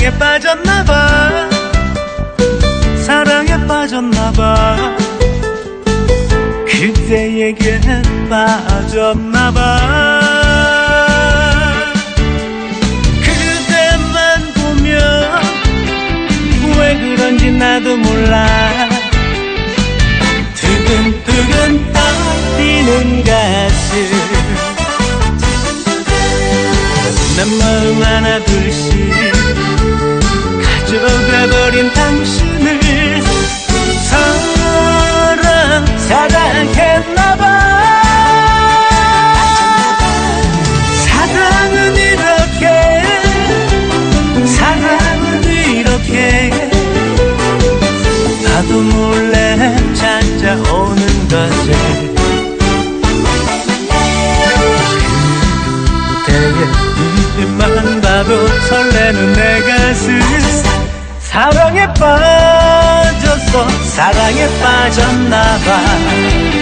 사랑에 빠졌나봐. 사랑에 빠졌나봐. 그대에게 빠졌나봐. 그대만 보면 왜 그런지 나도 몰라. 두근두근 떨리는 가슴. 내 마음 하나 둘씩 버린 당신을 사랑 사랑했나봐. 사랑은 이렇게 사랑은 이렇게. 나도 몰래 찾아오는 것을. 그대의 눈빛만 봐도 설레는 내 가슴 사랑에 빠졌어. 사랑에 빠졌나봐